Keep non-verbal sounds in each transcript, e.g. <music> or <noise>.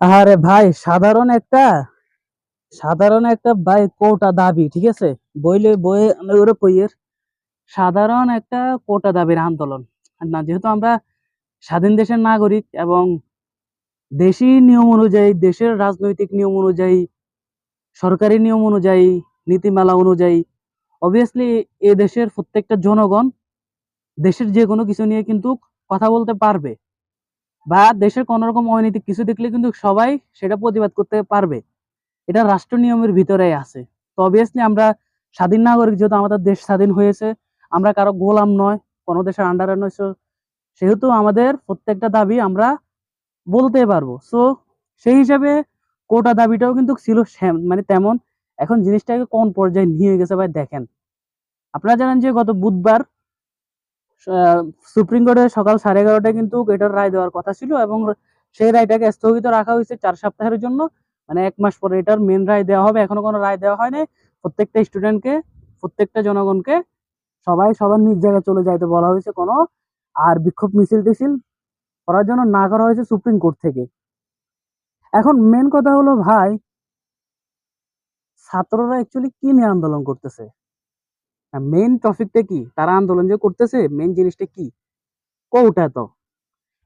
আরে ভাই, সাধারণ একটা সাধারণ একটা ভাই কোটা দাবি, ঠিক আছে? বইলে বই ওরে কইয়ের সাধারণ একটা কোটা দাবির আন্দোলন। না, যেহেতু আমরা স্বাধীন দেশের নাগরিক এবং দেশি নিয়ম অনুযায়ী, দেশের রাজনৈতিক নিয়ম অনুযায়ী, সরকারি নিয়ম অনুযায়ী, নীতিমালা অনুযায়ী অবভিয়াসলি এ দেশের প্রত্যেকটা জনগণ দেশের যে কোনো কিছু নিয়ে কিন্তু কথা বলতে পারবে। বা দেশের কোনো রকম অনৈতিক কিছু দেখলে কিন্তু সবাই সেটা প্রতিবাদ করতে পারবে। এটা রাষ্ট্র নিয়মের ভিতরে আছে। তো অবভিয়াসলি আমরা স্বাধীন নাগরিক যেহেতু আমাদের দেশ স্বাধীন হয়েছে, আমরা কারও গোলাম নয়, কোনো দেশের আন্ডারে নয় সেহেতু আমাদের প্রত্যেকটা দাবি আমরা বলতে পারব। সো সেই হিসাবে কোটা দাবিটাও কিন্তু ছিল মানে তেমন। এখন জিনিসটাকে কোন পর্যায়ে নিয়ে গেছে ভাই দেখেন। আপনারা জানেন যে গত বুধবার সুপ্রিম কোর্টে সকাল সাড়ে এগারোটায় কিন্তু এটার রায় দেওয়ার কথা ছিল এবং সেই রায়টাকে স্থগিত রাখা হয়েছে চার সপ্তাহের জন্য। মানে এক মাস পরে এটার মেন রায় দেওয়া হবে। এখনও কোনো রায় দেওয়া হয়নি। প্রত্যেকটা স্টুডেন্টকে প্রত্যেকটা জনগণকে, সবাই সবার নিজ জায়গায় চলে যাইতে বলা হয়েছে কোনো। আর বিক্ষোভ মিছিল টিছিল করার জন্য না করা হয়েছে সুপ্রিম কোর্ট থেকে। এখন মেন কথা হলো, ভাই, ছাত্ররা অ্যাকচুয়ালি কি নিয়ে আন্দোলন করতেছে? মেইন টপিকটা কি? তারা আন্দোলন যে করতেছে মেইন জিনিসটা কি? কোটা তো।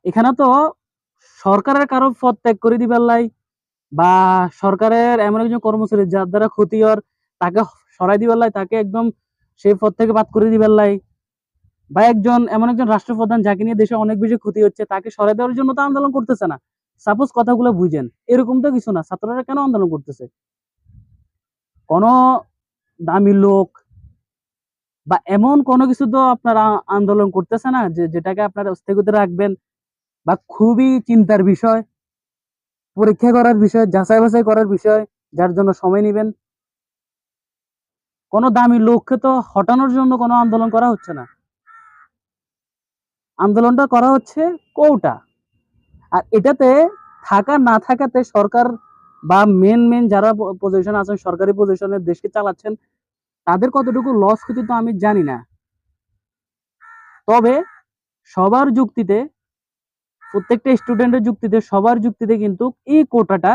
এখানে তো সরকারের কারও পদ ত্যাগ করে দিবার লাই, বা সরকারের এমন একজন কর্মচারী যার দ্বারা ক্ষতি হওয়ার তাকে সরাই দিবার লাই, তাকে একদম সেই পদ থেকে বাদ করে দিবার লাই, বা একজন, এমন একজন রাষ্ট্রপ্রধান যাকে নিয়ে দেশে অনেক বেশি ক্ষতি হচ্ছে, তাকে সরাই দেওয়ার জন্য তো আন্দোলন করতেছে না। সাপোজ কথাগুলো বুঝেন, এরকম তো কিছু না, ছাত্ররা কেন আন্দোলন করতেছে? কোন দামি লোক বা এমন কোনো কিছু তো আপনারা আন্দোলন করতেছে না যে যেটাকে আপনারা স্থগিত রাখবেন বা খুবই চিন্তার বিষয়, পরীক্ষা করার বিষয়, যাচাই বাছাই করার বিষয়, যার জন্য সময় নেবেন। কোনো দামি লোককে তো হটানোর জন্য কোনো আন্দোলন করা হচ্ছে না। আন্দোলনটা করা হচ্ছে কোটা। আর এটাতে থাকা না থাকাতে সরকার বা মেন মেন যারা পজিশন আছেন, সরকারি পজিশনে দেশকে চালাচ্ছেন তাদের কতটুকু লস ক্ষতি তো আমি জানি না। তবে সবার যুক্তিতে, প্রত্যেকটা স্টুডেন্টের যুক্তিতে, সবার যুক্তিতে কিন্তু এই কোটাটা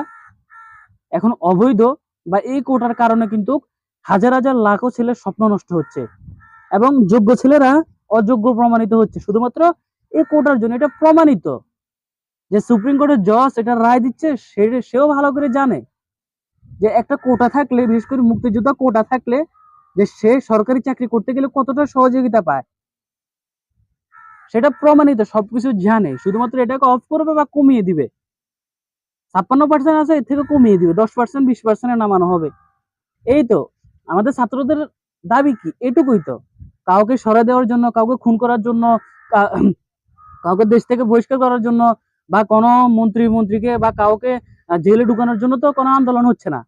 এখন অবৈধ বা এই কোটার কারণে কিন্তু হাজার হাজার লাখো ছেলের স্বপ্ন নষ্ট হচ্ছে এবং যোগ্য ছেলেরা অযোগ্য প্রমাণিত হচ্ছে। শুধুমাত্র এই কোটার জন্য এটা প্রমাণিত যে সুপ্রিম কোর্টের জজ এটা রায় দিচ্ছে সেও ভালো করে জানে যে একটা কোটা থাকলে, বিশেষ করে মুক্তিযোদ্ধা কোটা থাকলে যে সে সরকারি চাকরি করতে গেলে কতটা সহযোগিতা পায়? সেটা প্রমাণিত, সবকিছু জানে। শুধুমাত্র এটাকে অফ করবে বা কমিয়ে দিবে? ছাপ্পান্ন পার্সেন্ট আছে, এর থেকে কমিয়ে দিবে। দশ পার্সেন্ট বিশ পার্সেন্টে নামানো হবে। এই তো, আমাদের ছাত্রদের দাবি কি? এটুকুই তো। কাউকে সরে দেওয়ার জন্য, কাউকে খুন করার জন্য কাউকে দেশ থেকে বহিষ্কার করার জন্য বা কোনো মন্ত্রী মন্ত্রীকে বা কাউকে জেলে ঢুকানোর জন্য তো কোনো আন্দোলন হচ্ছে না।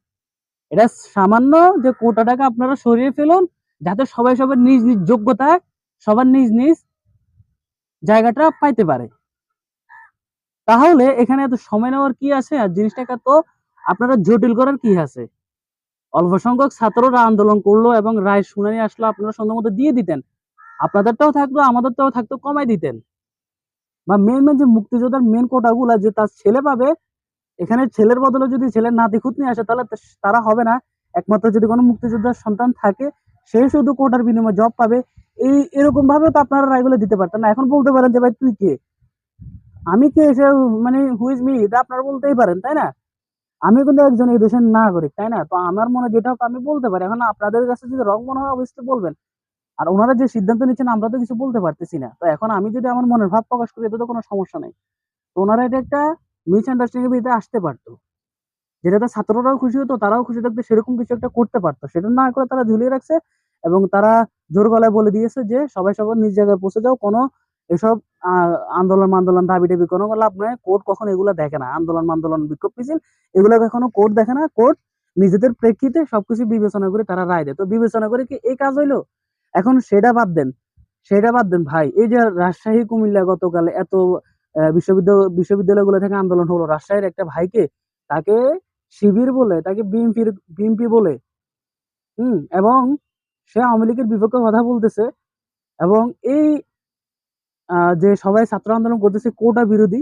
এটা সামান্য যে কোটাটাকে আপনারা সরিয়ে ফেলুন, যাতে সবাই সবার নিজ নিজ যোগ্যতায় সবার নিজ নিজ জায়গাটা পাইতে পারে। তাহলে এখানে এত সময় নেওয়ার কি আছে? আর জিনিসটাকে তো আপনারা জটিল করার কি আছে? অল্প সংখ্যক ছাত্ররা আন্দোলন করল এবং রায় শুনানি আসলো আপনারা সন্ধ্যা মতো দিয়ে দিতেন। আপনাদেরটাও থাকল আমাদেরটাও থাকতো, কমাই দিতেন। বা মেন মেন যে মুক্তিযোদ্ধার মেন কোটাগুলা যে তার ছেলে পাবে এখানে ছেলের বদলে যদি ছেলের নাতি নিয়ে আসে, তাহলে তারা হবে না। একমাত্র যদি কোনো মুক্তিযোদ্ধার সন্তান থাকে, সে শুধু কোটার বিনিময়ে জব পাবে। এই এরকম ভাবে তো আপনারা রায়গুলো দিতে পারতেন না। এখন বলতে পারেন যে, ভাই, তুই কে? আমি কে? এসে মানে হুইজ মি? এটা আপনারা বলতেই পারেন, তাই না? আমি কিন্তু একজন এই দেশের নাগরিক, তাই না? তো আমার মনে যেটা হোক আমি বলতে পারি। এখন আপনাদের কাছে যদি রং মনে হয় অবশ্যই বলবেন। আর ওনারা যে সিদ্ধান্ত নিচ্ছেন, আমরা তো কিছু বলতে পারতেছি না। তো এখন আমি যদি আমার মনের ভাব প্রকাশ করি, এতে তো কোনো সমস্যা নেই। তো ওনারা এটা একটা মিস আন্ডারস্ট্যান্ডিং আসতে পারতো। যেটাতে ছাত্ররাও খুশি হতো, তারাও খুশি থাকতো, সেরকম কিছু একটা করতে পারতো। সেটা না করে তারা ঝুলিয়ে রাখছে এবং তারা জোর গলায় বলে দিয়েছে যে, সবাই সবার নিজ জায়গায় পৌঁছে যাও, কোনো এসব আন্দোলন আন্দোলন দাবি টাবি কোনো লাভ নয়। কোর্ট কখন এগুলো দেখে না। আন্দোলন আন্দোলন বিক্ষোভ মিছিল, এগুলো কখনো কোর্ট দেখে না। কোর্ট নিজেদের প্রেক্ষিতে সবকিছু বিবেচনা করে তারা রায় দেয়। তো বিবেচনা করে কি এই কাজ হইল? এখন সেটা বাদ দেন। সেটা বাদ দেন, ভাই। এই যে রাজশাহী কুমিল্লা গতকালে এত বিশ্ববিদ্যালয়, বিশ্ববিদ্যালয়গুলো থেকে আন্দোলন হলো। রাজশাহীর একটা ভাইকে তাকে শিবির বলে, তাকে বিএনপির, বিএনপি বলে, হুম, এবং সে আওয়ামী লীগের বিপক্ষে কথা বলতেছে এবং এই যে সবাই ছাত্র আন্দোলন করতেছে কোটা বিরোধী,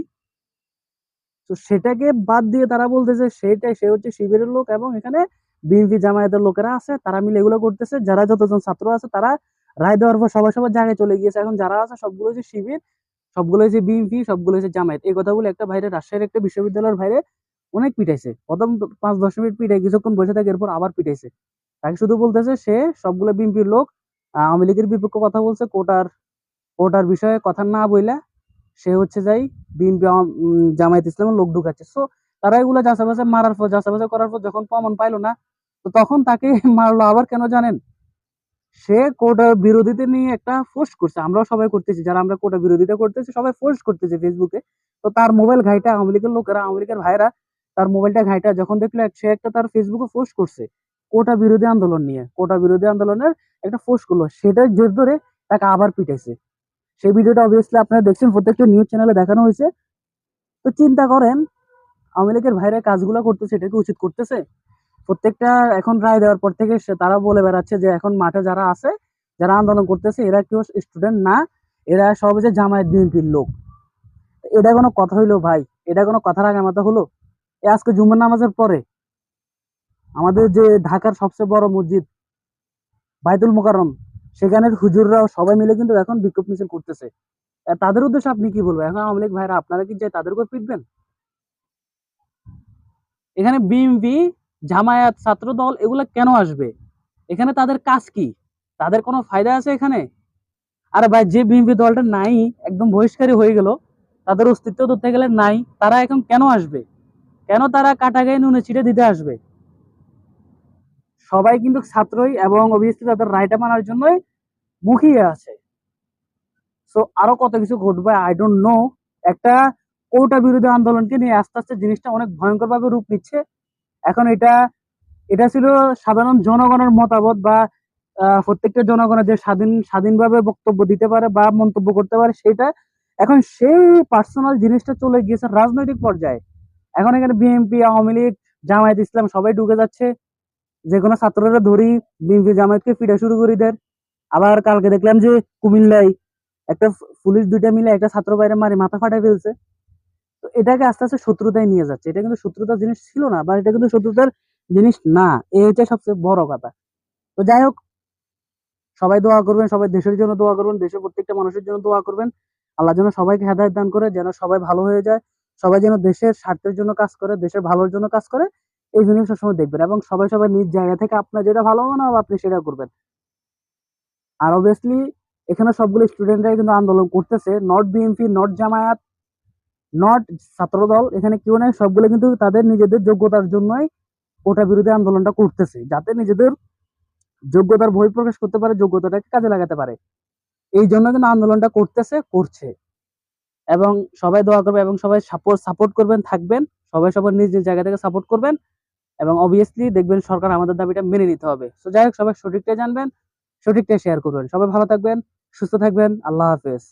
তো সেটাকে বাদ দিয়ে তারা বলতেছে সেটাই, সে হচ্ছে শিবিরের লোক এবং এখানে বিএনপি জামায়াতের লোকেরা আছে, তারা মিলে এগুলো করতেছে। যারা যতজন ছাত্র আছে তারা রায় দেওয়ার পর সবাই সবার জায়গায় চলে গিয়েছে। এখন যারা আছে সবগুলো হচ্ছে শিবির। সবগুলো হচ্ছে বিএনপি সবগুলো হচ্ছে জামায়াত। এই কথা বলে একটা ভাইরে, রাজশাহীর একটা বিশ্ববিদ্যালয়ের ভাইরে অনেক পিটাইছে। প্রথম পাঁচ, দশ মিনিট পিটাই কিছুক্ষণ বসে থাকে, এরপর আবার পিটাইছে। তাকে শুধু বলতেছে সে সবগুলো বিএনপির লোক আওয়ামী লীগের বিপক্ষে কথা বলছে, কোটার কোটার বিষয়ে কথা না বইলা সে হচ্ছে যাই বিএনপি জামায়াত ইসলামের লোক ঢুকাচ্ছে। সো তারা এগুলো যাচাবাচা মারার পর, যাচাবাচা করার পর যখন প্রমাণ পাইলো না, তো তখন তাকে <laughs> মারলো। আবার কেন জানেন? সে কোটা বিরোধীতে নিয়ে একটা পোস্ট করছে। আমরাও সবাই করতেছি। যারা আমরা কোটা বিরোধিতা করতেছি, সবাই পোস্ট করতেছে ফেসবুকে তো তার মোবাইল ঘাইটা আওয়ামী লীগের লোকেরা, আওয়ামী লীগের ভাইরা তার মোবাইলটা ঘাইটা যখন দেখল সে একটা তার ফেসবুকে পোস্ট করছে কোটা বিরোধী আন্দোলন নিয়ে। কোটা বিরোধী আন্দোলনের একটা পোস্ট করল। সেটার জের ধরে তাকে আবার পিটাইছে। সেই ভিডিওটা অবভিয়াসলি আপনারা দেখছেন, প্রত্যেকটা নিউজ চ্যানেলে দেখানো হয়েছে। তো চিন্তা করেন, আওয়ামী লীগের ভাইরা কাজগুলো করতেছে, এটা কি উচিত করতেছে? প্রত্যেকটা এখন রায় দেওয়ার পর থেকে তারা বলে বেড়াচ্ছে যে এখন মাঠে যারা আছে, যারা আন্দোলন করতেছে, এরা কেউ স্টুডেন্ট না, এরা সব যে জামায়াত বিএনপির লোক। এটা কোনো কথা হইল ভাই? এটা কোনো কথা রাখার মতো হলো? এ আজকে জুম্মার নামাজের পরে আমাদের যে ঢাকার সবচেয়ে বড় মসজিদ, বাইতুল মোকাররম সেখানের হুজুররাও সবাই মিলে কিন্তু এখন বিক্ষোভ মিছিল করতেছে। তাদের উদ্দেশ্যে আপনি কি বলবেন? এখন আওয়ামী লীগ ভাইরা, আপনারা কি যাই তাদের উপর পিটবেন? এখানে বিএমপি জামায়াত ছাত্র দল এগুলো কেন আসবে? এখানে তাদের কাজ কি? তাদের কোনো ফায়দা আছে এখানে? আর ভাই, যে বিএমপি দলটা নাই, একদম বহিষ্কারী হয়ে গেল, তাদের অস্তিত্ব ধরতে গেলে নাই, তারা এখন কেন আসবে? কেন তারা কাটা গায়ে নুনে ছিটে দিতে আসবে? সবাই কিন্তু ছাত্রই এবং অবভিয়াসলি তাদের রায়টা মানার জন্যই মুখিয়ে আছে। সো আরও কত কিছু ঘটবে আই ডোন্ট নো একটা কোটা বিরোধী আন্দোলনকে নিয়ে আস্তে আস্তে জিনিসটা অনেক ভয়ঙ্কর ভাবে রূপ নিচ্ছে। এখন এটা এটা ছিল সাধারণ জনগণের মতামত বা প্রত্যেকটা জনগণের যে স্বাধীন, স্বাধীনভাবে বক্তব্য দিতে পারে বা মন্তব্য করতে পারে সেটা, এখন সেই পার্সোনাল জিনিসটা চলে গিয়েছে রাজনৈতিক পর্যায়ে। এখন এখানে বিএনপি আওয়ামী লীগ, জামায়াত ইসলাম সবাই ঢুকে যাচ্ছে। যে কোনো ছাত্ররা ধরি বিএনপি জামায়াতকে ফিরে শুরু করে দেয় আবার কালকে দেখলাম যে কুমিল্লায় একটা পুলিশ দুইটা মিলে একটা ছাত্র বাইরে মারি, মাথা ফাটাই ফেলছে। এটাকে আস্তে আস্তে শত্রুতায় নিয়ে যাচ্ছে। এটা কিন্তু শত্রুতার জিনিস ছিল না বা এটা কিন্তু শত্রুতার জিনিস না। এই হচ্ছে সবচেয়ে বড় কথা। তো যাই হোক, সবাই দোয়া করবেন, সবাই দেশের জন্য দোয়া করবেন, দেশের প্রত্যেকটা মানুষের জন্য দোয়া করবেন। আল্লাহ যেন সবাইকে হেদায়ত দান করে, যেন সবাই ভালো হয়ে যায়, সবাই যেন দেশের স্বার্থের জন্য কাজ করে, দেশের ভালোর জন্য কাজ করে, এই জিনিস সবসময় দেখবেন। এবং সবাই সবাই নিজ জায়গা থেকে আপনার যেটা ভালো হবে আপনি সেটা করবেন। আর অবভিয়াসলি এখানে সবগুলো স্টুডেন্টরাই কিন্তু আন্দোলন করতেছে not BNP not Jamaat not Chhatra Dal এখানে কেউ নাই, সবগুলো কিন্তু তাদের নিজেদের যোগ্যতার জন্যই কোটা বিরোধী আন্দোলনটা করতেছে, যাতে নিজেদের যোগ্যতার বই প্রকাশ করতে পারে, যোগ্যতাটাকে কাজে লাগাতে পারে। এই জন্য কিন্তু আন্দোলনটা করতেছে, করছে। এবং সবাই দোয়া করবে এবং সবাই সাপোর্ট সাপোর্ট করবেন, থাকবেন। সবাই সবার নিজ নিজ জায়গা থেকে সাপোর্ট করবেন। এবং অবভিয়াসলি দেখবেন সরকার আমাদের দাবিটা মেনে নিতে হবে। তো যাই হোক, সবাই সঠিকটা জানবেন সঠিকটা শেয়ার করবেন। সবাই ভালো থাকবেন, সুস্থ থাকবেন, আল্লাহ হাফেজ।